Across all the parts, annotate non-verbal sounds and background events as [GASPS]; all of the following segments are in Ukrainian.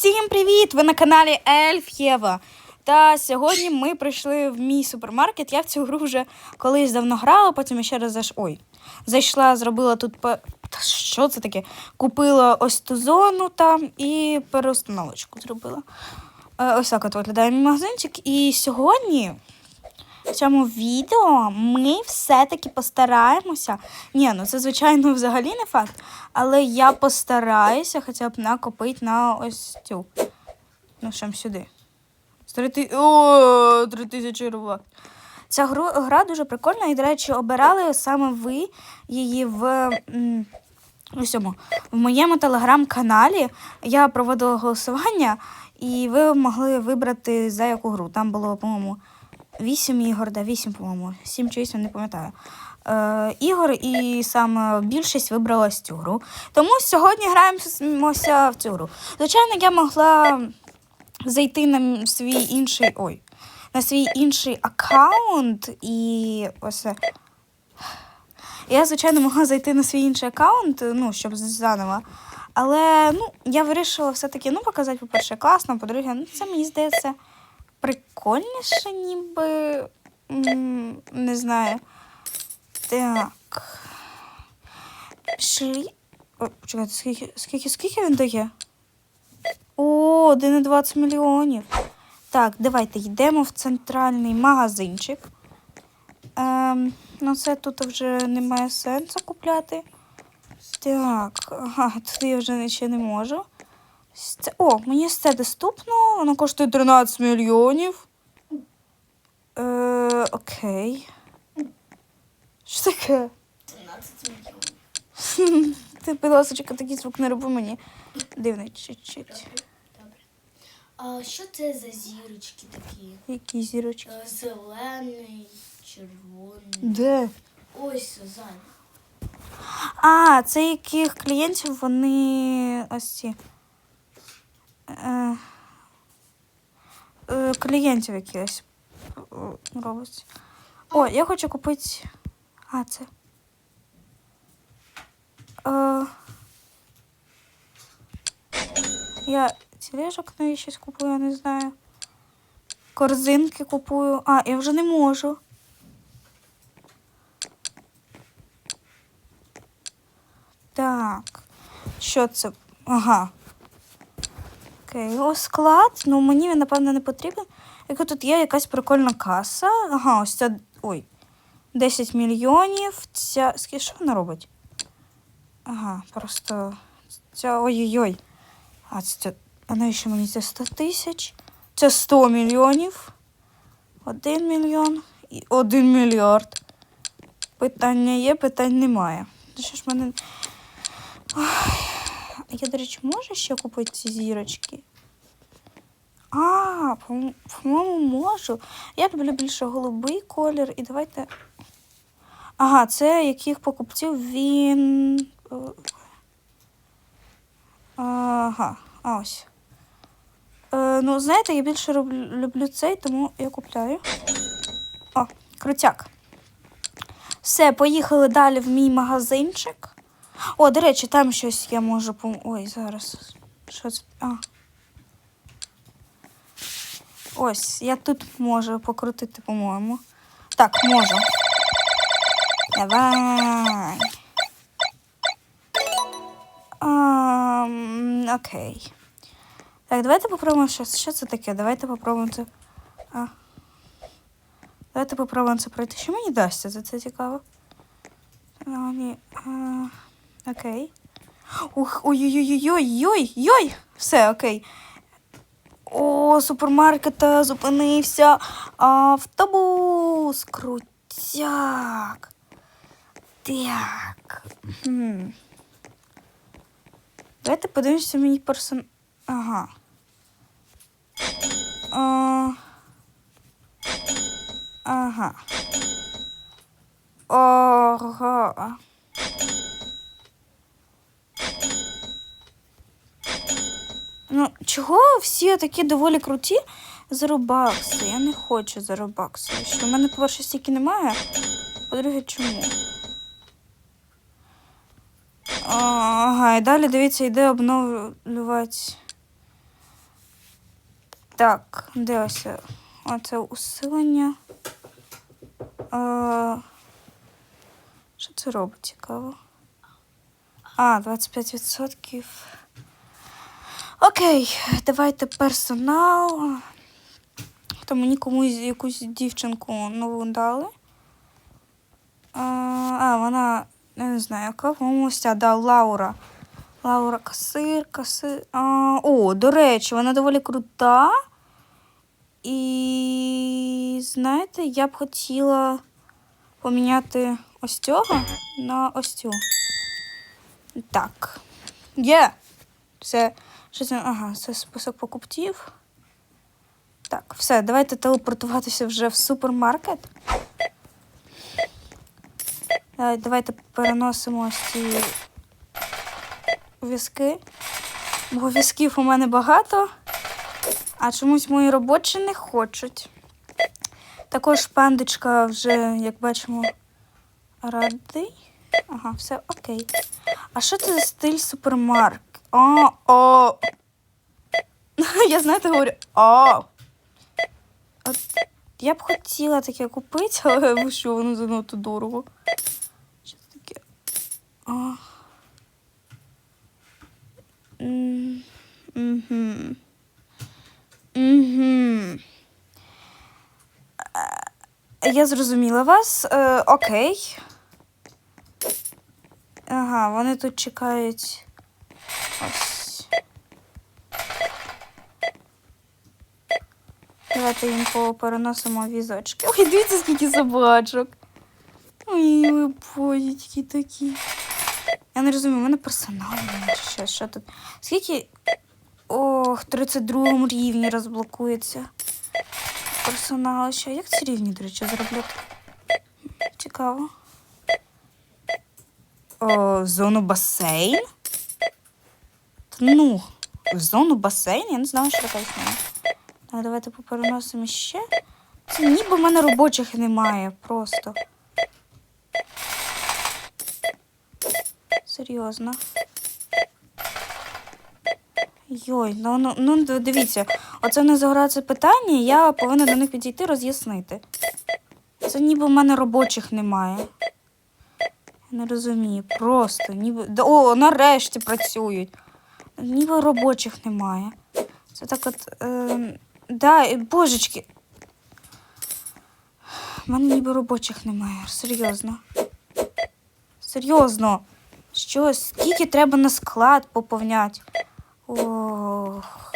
Всім привіт! Ви на каналі Ельф Єва. Та сьогодні ми прийшли в мій супермаркет. Я в цю гру вже колись давно грала, потім ще раз заш... Ой. Зайшла, зробила тут. Та що це таке? Купила ось ту зону там і переустановочку зробила. Е, Ось так от виглядає мій магазинчик. І сьогодні в цьому відео ми все-таки постараємося. Ні, ну це, звичайно, взагалі не факт. Але я постараюся хоча б накопити на ось цю. Ну, що сюди. Три тисячі рублів. Ця гра дуже прикольна, і, до речі, обирали саме ви її в. м, цьому, в моєму телеграм-каналі я проводила голосування, і ви могли вибрати за яку гру. Там було, по-моєму, 8 ігор, да, 8, по-моєму, 7 чи 8, не пам'ятаю. Е, ігор, і саме більшість вибрала цю гру. Тому сьогодні граємося в цю гру. Звичайно, я могла зайти на свій інший. Ой, на свій інший аккаунт і ось. Я, звичайно, могла зайти на свій інший аккаунт, ну, щоб заново. Але ну, я вирішила все-таки ну, показати, по-перше, класно, по-друге, ну, це мені здається прикольніше, ніби. Не знаю. Так. Пішли. О, чекайте, скільки, скільки, скільки він дає? О, 1,20 мільйонів. Так, давайте йдемо в центральний магазинчик. Ем, ну, це тут вже немає сенсу купляти. Так, ага, тут я вже ще не можу. О, мені це доступно. Воно коштує 13 мільйонів. Е, окей. Що таке? 13 [LAUGHS] мільйонів. Ти, будь ласка, такий звук не роби мені. Дивний чуть-чуть. Добре. А що це за зірочки такі? Які зірочки. Е, Зелений, червоний. Де? Ось ззаду. А, це яких клієнтів вони ось ці. Е, е, клієнтів якихось робить. О, я хочу купити. А, це. Е, я тележок нові щось купую, я не знаю. Корзинки купую. А, я вже не можу. Так. Що це? Ага. Окей, о, склад. Ну, мені він, напевно, не потрібен. Яка тут є якась прикольна каса. Ага, ось ця. Ой. 10 мільйонів. Ця. Скільки що вона робить? Ага, просто. Ця. Ой-ой-ой. А це. А навіщо мені це 100 тисяч? Це 100 мільйонів. 1 мільйон і 1 мільярд. Питання є, питань немає. Що ж мене. Ой, я, до речі, можу ще купити ці зірочки? А, по- по-моєму, можу. Я люблю більше голубий колір. І давайте. Ага, це яких покупців він. е, Ага, а ось. Е, ну, знаєте, я більше люблю цей, тому я купляю. О, крутяк. Все, поїхали далі в мій магазинчик. О, до речі, там щось я можу пом... Ой, зараз. Що це? А. Ось, я тут можу покрутити, по-моєму. Так, можу. Давай. Ам, окей. Так, давайте попробуємо щось. Що це таке? Давайте попробуємо це. А. Давайте попробуємо це пройти. Що мені дасться? Це, це цікаво. Ну, ні. А, окей. Ух, ой-ой-ой-ой-ой-ой. Все, окей. О, супермаркета зупинився. Автобус. Крутяк. Так. Давайте подивимося мій персон. Ага. А... Ага. Ага. Ну, чого всі такі доволі круті за робакси? Я не хочу за робакси. Що в мене, по-перше, стільки немає. По-друге, чому? Ага, і далі, дивіться, йде обновлювати Так, де ось оце усилення. А, що це робить цікаво? А, 25%. Окей, давайте персонал. То мені комусь якусь дівчинку нову дали. А, а вона, я не знаю, яка, по-моєму, да, Лаура. Лаура касир, касир. А, о, до речі, вона доволі крута. І знаєте, я б хотіла поміняти ось цього на ось цю. Так. Є. Це що це? Ага, це список покупців. Так, все, давайте телепортуватися вже в супермаркет. Давайте переносимо ось ці візки. Бо візків у мене багато, а чомусь мої робочі не хочуть. Також пандочка вже, як бачимо, радий. Ага, все окей. А що це за стиль супермаркет? А, о. [LAUGHS] Я знаєте, говорю, о. От я б хотіла таке купити, [LAUGHS] але що, воно занадто дорого. Що це таке? А. М. Мгм. Е, Я зрозуміла вас. Е, окей. Ага, вони тут чекають. Ось. Давайте їм переносимо візочки. Ой, дивіться, скільки собачок. Ой, ви бодічки такі. Я не розумію, у мене персонал чи що, що тут. Скільки. Ох, 32 рівні розблокується. Персонал ще. Як ці рівні, до речі, заробляти? Цікаво. О, зону басейн? Ну, в зону басейн? Я не знала, що така існує. Так, давайте попереносимо ще. Це ніби в мене робочих немає просто. Серйозно. Йой, ну, ну, ну дивіться, оце не загорається питання, я повинна до них підійти роз'яснити. Це ніби в мене робочих немає. Я не розумію, просто ніби. О, нарешті працюють. Ніби робочих немає. Це так от. Е, да, божечки. У мене ніби робочих немає. Серйозно. Серйозно. Що, скільки треба на склад поповняти? Ох.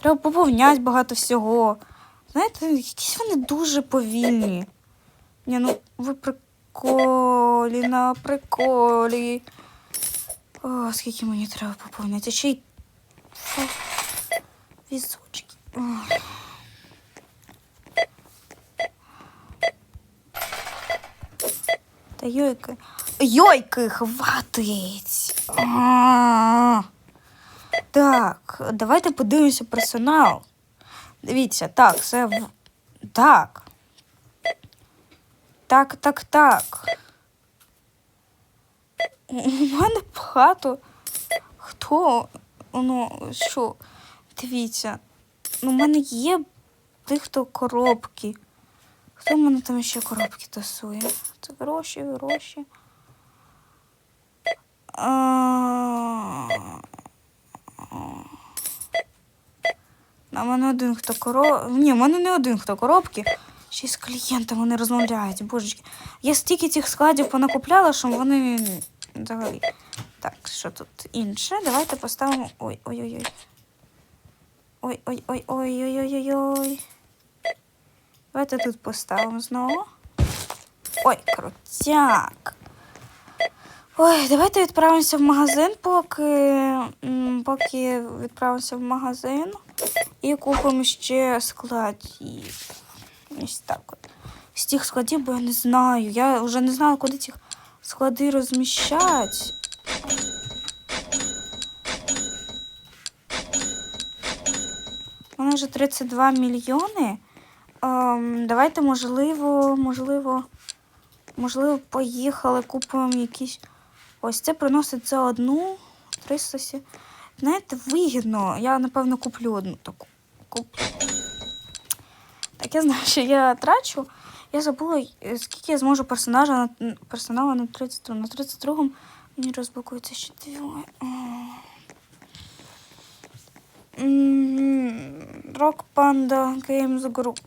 Треба поповняти багато всього. Знаєте, якісь вони дуже повільні. Ні, ну ви приколі на приколі. О, скільки мені треба поповняти. А ще й візочки. Та йойки. Йойки, хватить. А. Так, давайте подивимося персонал. Дивіться, так, це. Так. Так, так, так. У мене багато. Хто? Ну, що? Дивіться. Ну, у мене є тих, хто коробки. Хто в мене там ще коробки тасує? Це гроші, гроші. А... А в мене один хто коро... Ні, в мене не один хто коробки. Ще з клієнтами не розмовляють, божечки. Я стільки цих складів понакупляла, що вони взагалі. Так, що тут інше? Давайте поставимо. Ой, ой, ой, ой. Ой, ой, ой, ой, ой, ой, ой, ой. Давайте тут поставимо знову. Ой, крутяк. Ой, давайте відправимося в магазин, поки, поки відправимося в магазин і купимо ще складів. Ось так от. З тих складів, бо я не знаю. Я вже не знала, куди ці склади розміщать. У мене вже 32 мільйони. Ем, давайте, можливо, можливо, можливо, поїхали, купимо якісь. Ось це приносить за одну 300. сі- знаєте, вигідно. Я, напевно, куплю одну таку. Куплю. Так, я знаю, що я трачу. Я забула, е, скільки я зможу персонажа на персонала на 32. На 32 мені розблокується ще двоє. Rock Panda Games Group.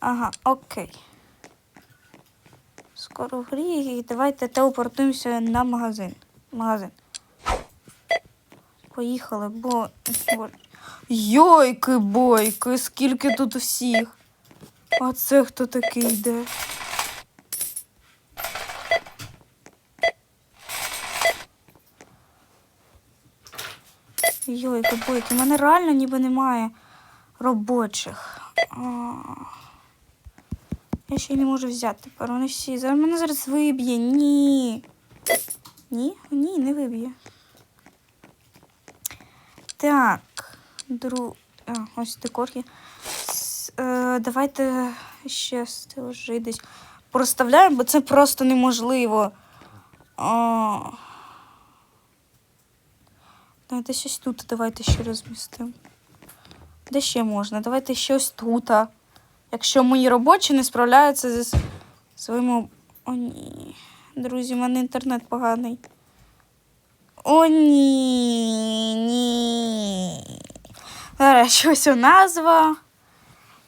Ага, окей. Скоро в грі і давайте телепортуємося на магазин. Магазин. Поїхали, бо. Йойки бойки, скільки тут всіх. А це хто такий йде? Йойки бойки, в мене реально ніби немає робочих. Я ще й не можу взяти тепер. Вони всі. Зараз мене зараз виб'є. Ні. Ні? Ні, не виб'є. Так. Дру... А, ось декор є. С- Е, давайте ще стелажи десь проставляємо, бо це просто неможливо. А... Давайте щось тут давайте ще розмістимо. Де ще можна? Давайте щось тут. Якщо мої робочі не справляються зі своїми. О, ні. Друзі, в мене інтернет поганий. О, ні. Ні. Зараз щось у назва.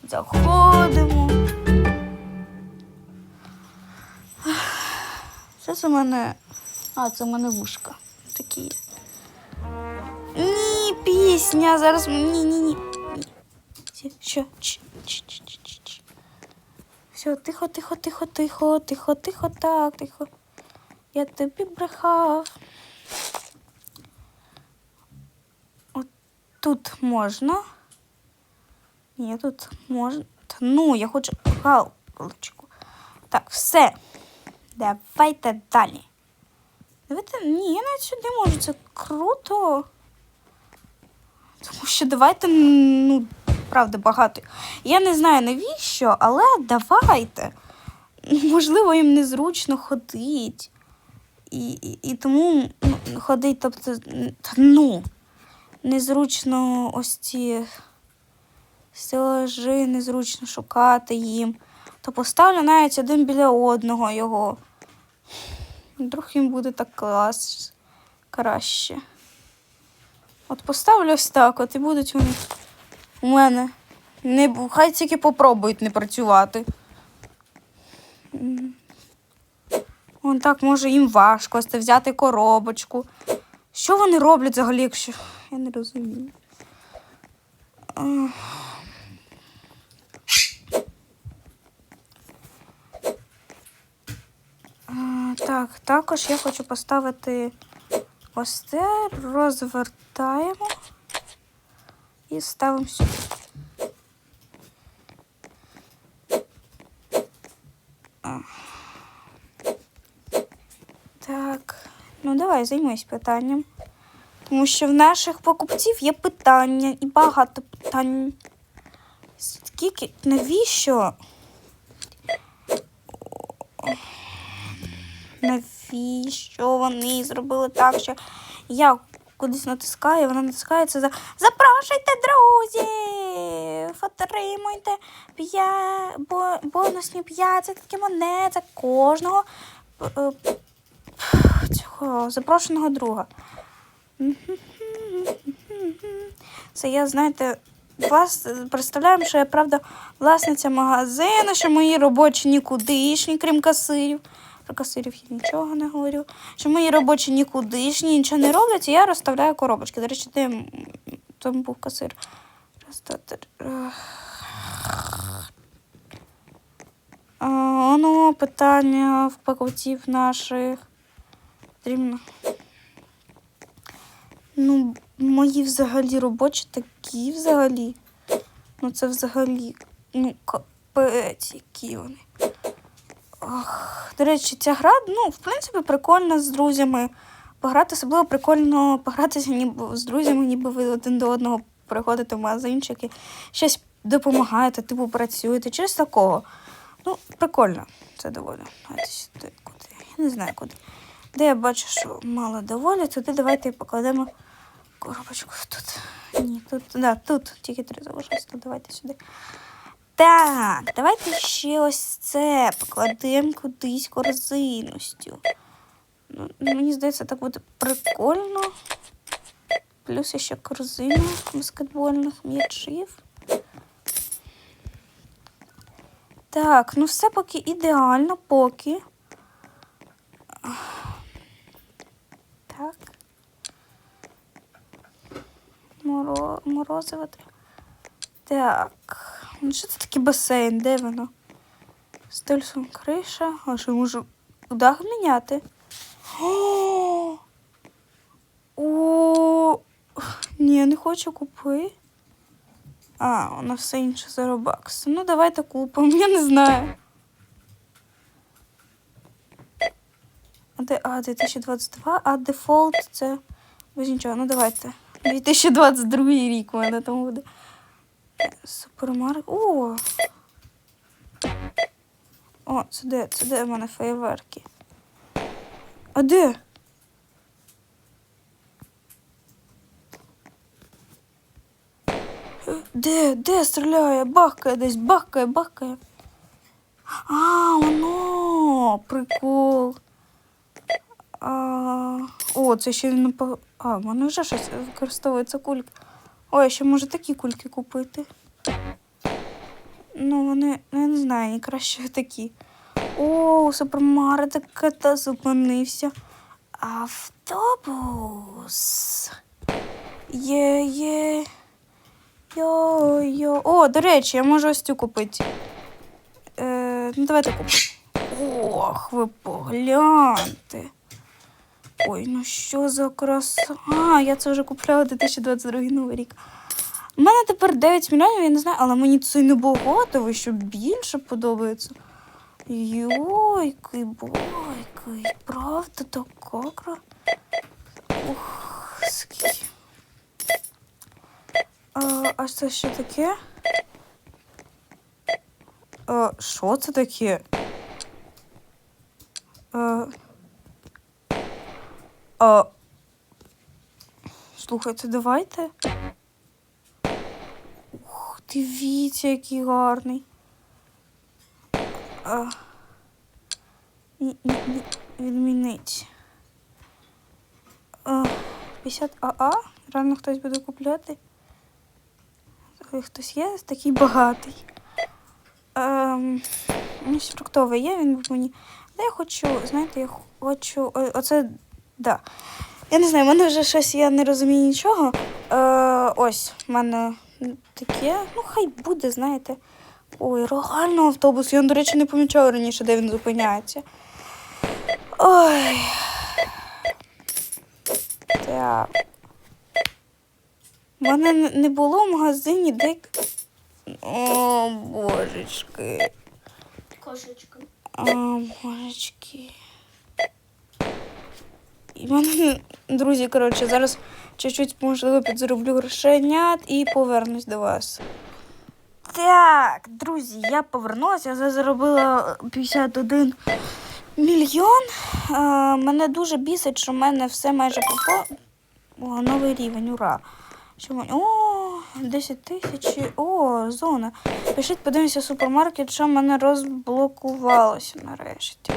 Заходимо. Що це в мене? А, це в мене вушка. Такі. є. Ні, пісня. Зараз. Ні, ні, ні. Що? Все, тихо, тихо, тихо, тихо, тихо, тихо, так, тихо. Я тобі брехав. Тут можна. Ні, тут можна. Ну, я хочу галочку. Так, все. Давайте далі. Давайте. Ні, я навіть сюди можу. Це круто. Тому що давайте, ну, правда, багато. Я не знаю навіщо, але давайте. Можливо, їм незручно ходить. І, і, і тому ну, ходить, тобто, ну, незручно ось ці стелажі, незручно шукати їм. То поставлю навіть один біля одного його. Вдруг їм буде так клас краще. От поставлю ось так, от і будуть вони у мене. Не, хай тільки попробують не працювати. Вон так, може, їм важко ось взяти коробочку. Що вони роблять взагалі, якщо. Я не розумію. Так, також я хочу поставити ось це, розвертаємо і ставимо сюди. Так, ну давай займись питанням. Тому що в наших покупців є питання і багато питань. Скільки, навіщо? Навіщо вони зробили так, що я кудись натискаю, вона натискається за Запрошуйте, друзі! Отримуйте бо... бонусні 5 такі монети кожного е, цього запрошеного друга. Це я, знаєте, вас представляємо, що я правда власниця магазину, що мої робочі нікудишні, крім касирів. Про касирів я нічого не говорю. Що мої робочі нікудишні, нічого не роблять, і я розставляю коробочки. До речі, де там був касир? Раз, два, три. Ех. А, ну, питання в покупців наших. Потрібно. Ну, мої взагалі робочі такі взагалі. Ну, це взагалі, ну, капець, які вони. Ох, до речі, ця гра, ну, в принципі, прикольно з друзями пограти. Особливо прикольно погратися ніби з друзями, ніби ви один до одного приходите в магазинчик і щось допомагаєте, типу працюєте, через такого. Ну, прикольно. Це доволі. Я не знаю куди. Де я бачу, що мало доволі, туди давайте покладемо коробочку тут. Ні, тут, да, тут тільки три залишилось, то давайте сюди. Так, давайте ще ось це покладемо кудись корзинностю. Ну, мені здається, так буде прикольно. Плюс ще корзина баскетбольних м'ячів. Так, ну все поки ідеально, поки. Так. Моро... Морозиво. Так. Ну, що це таке басейн? Де воно? Стельсом криша. А що можу дах міняти? О! О! Ні, я не хочу купити. А, воно все інше за робакс. Ну, давайте купимо, я не знаю. А де, а, 2022, а дефолт це без нічого. Ну давайте. 2022 рік у мене там буде. Супермаркет. О! О, це де? Це де в мене фейверки? А де? Де? Де стріляє? Бахкає десь, бахкає, бахкає. А, воно! Прикол. А, о, це ще по. А, в мене вже щось використовується кулька. Ой, ще може такі кульки купити. Ну, вони, ну, я не знаю, краще такі. О, супермаркет та зупинився. Автобус. Є, є. Йо, йо. О, до речі, я можу ось цю купити. Е, ну, давайте купимо. Ох, ви погляньте. Ой, ну що за краса. А, я це вже купляла 2022 новий рік. У мене тепер 9 мільйонів, я не знаю, але мені це не багато, ви що більше подобається. Йойки, бойки, правда така кра. Ух, скільки. А, а це що таке? А, що це таке? А, а, слухайте, давайте. Ух, дивіться, який гарний. А, відмінить. А, 50 АА? Реально хтось буде купляти? Ой, Хтось є такий багатий. Ем, фруктовий є, він мені. Але я хочу, знаєте, я хочу. Оце. Да. Я не знаю, в мене вже щось, я не розумію нічого. Е, ось, в мене таке. Ну, хай буде, знаєте. Ой, реально автобус. Я, до речі, не помічала раніше, де він зупиняється. Ой. Так. У мене не було в магазині де. О, божечки. Кошечка. О, божечки. І в мене, друзі, коротше, зараз чуть-чуть, можливо, підзароблю грошенят і повернусь до вас. Так, друзі, я повернулася, я заробила 51 мільйон. Е, мене дуже бісить, що в мене все майже попо. О, новий рівень, ура! В? О, 10 тисяч. О, зона. Пишіть, подивимося супермаркет, що в мене розблокувалося нарешті.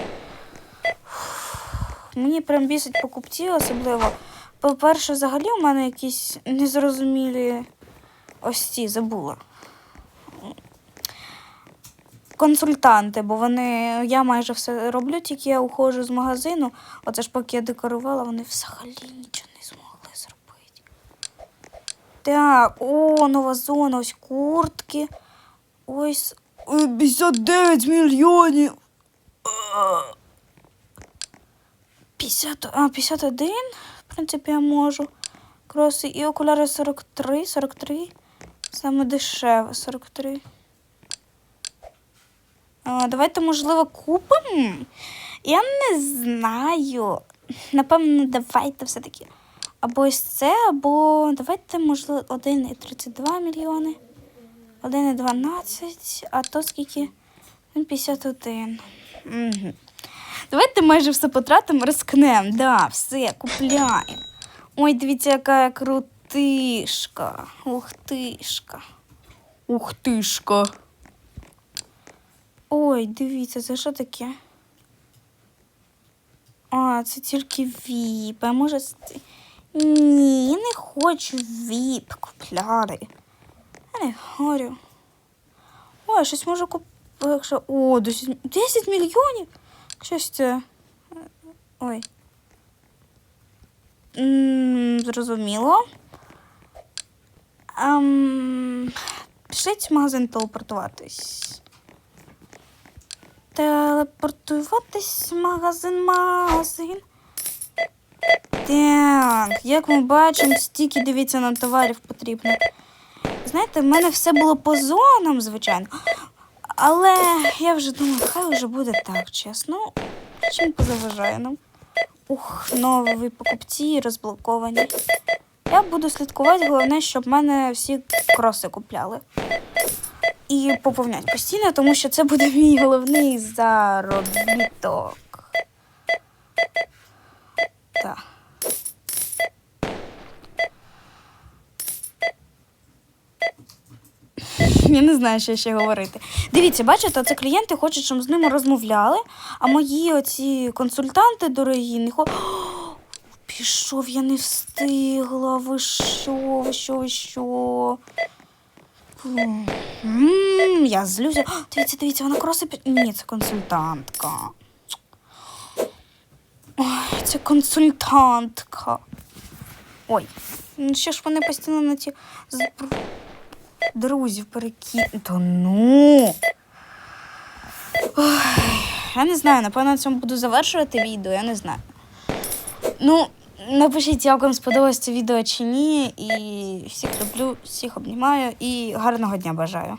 Мені прям бісить покупці особливо. По-перше, взагалі у мене якісь незрозумілі ось ці забула. Консультанти, бо вони. Я майже все роблю, тільки я уходжу з магазину. Оце ж поки я декорувала, вони взагалі нічого не змогли зробити. Так, о, нова зона, ось куртки. Ось е, 59 мільйонів. А. 50, а, 51, в принципі, я можу. Кроси і окуляри 43, 43. Саме дешеве 43. А, давайте, можливо, купимо. Я не знаю. Напевно, давайте все-таки. Або ось це, або давайте, можливо, 1,32 мільйони. 1,12, а то скільки? 51. Угу. Давайте майже все потратимо, рискнемо. Да, все, купляємо. Ой, дивіться, яка крутишка. Ух тишка. Ух тишка. Ой, дивіться, це що таке? А, це тільки віп. А може. Ні, не хочу віп купляти. Я не говорю. Ой, щось можу купити. О, 10, 10 мільйонів. Щось це. Ой. М, Зрозуміло. Ем, пішліть в магазин телепортуватись. Телепортуватись магазин, магазин. Так, як ми бачимо, стільки дивіться нам товарів потрібно. Знаєте, в мене все було по зонам, звичайно. Але я вже думаю, хай вже буде так, чесно. Чим позаважає нам? Ух, нові покупці розблоковані. Я буду слідкувати, головне, щоб мене всі кроси купляли. І поповнять постійно, тому що це буде мій головний заробіток. Так. Я не знаю, що ще говорити. Дивіться, бачите, це клієнти хочуть, щоб з ними розмовляли, а мої оці консультанти дорогі не хочуть. [GASPS] Пішов, я не встигла. Ви що, ви що, ви що? Я злюся. Дивіться, дивіться, вона кроси під. Ні, це консультантка. Ой, це консультантка. Ой, ну що ж вони постійно на ті друзів перекид. Та ну. Ой, я не знаю, напевно, на цьому буду завершувати відео, я не знаю. Ну, напишіть, як вам сподобалось це відео чи ні. І всіх люблю, всіх обнімаю і гарного дня бажаю.